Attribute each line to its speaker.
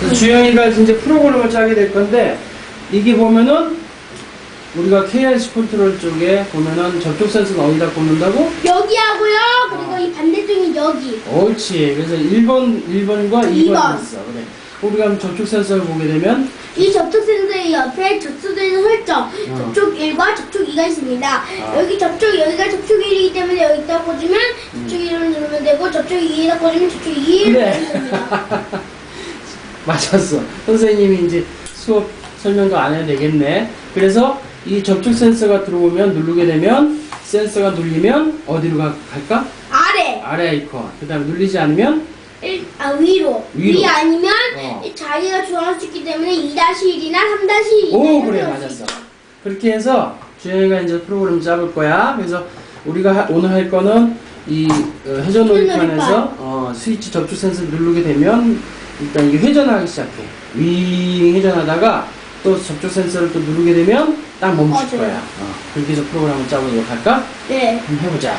Speaker 1: 그래서 주영이가 이제 프로그램을 짜게 될 건데 이게 보면은 우리가 KRC 컨트롤 쪽에 보면은 접촉 센서는 어디다 꽂는다고?
Speaker 2: 여기 하고요. 그리고 이 반대쪽이 여기.
Speaker 1: 옳지. 그래서 1번, 1번과 2번이
Speaker 2: 이번.
Speaker 1: 있어. 그래. 우리가 그럼 접촉 센서를 보게 되면
Speaker 2: 이 접촉 센서의 옆에 접수되는 설정,
Speaker 1: 어.
Speaker 2: 접촉 1과 접촉 2가 있습니다.
Speaker 1: 아.
Speaker 2: 여기 접촉, 여기가 접촉 1이기 때문에 여기다 꽂으면 접촉 1을 누르면 되고, 접촉 2에다 꽂으면 접촉 2를
Speaker 1: 음. 그래.
Speaker 2: 누르면 됩니다.
Speaker 1: 맞았어. 선생님이 이제 수업 설명도 안 해도 되겠네. 그래서 이 접촉 센서가 들어오면 누르게 되면 센서가 눌리면 어디로 가, 갈까?
Speaker 2: 아래,
Speaker 1: 아래 아이콘. 그 다음에 눌리지 않으면
Speaker 2: 일, 아, 위로.
Speaker 1: 위로.
Speaker 2: 위 아니면
Speaker 1: 어.
Speaker 2: 이 자기가 조정할 수 있기 때문에 2-1이나 3-2.
Speaker 1: 오 그래 맞았어. 그렇게 해서 주영이가 이제 프로그램 짜볼 거야. 그래서 우리가 하- 오늘 할 거는 이 어, 회전 놀이판에서
Speaker 2: 회전놀이판.
Speaker 1: 어, 스위치 접촉 센서 누르게 되면 일단 이게 회전하기 시작해. 윙 회전하다가 또 접촉 센서를 또 누르게 되면 딱 멈출
Speaker 2: 맞아요.
Speaker 1: 거야. 어, 그렇게 해서 프로그램을 짜보도록 할까?
Speaker 2: 네.
Speaker 1: 한번 해보자.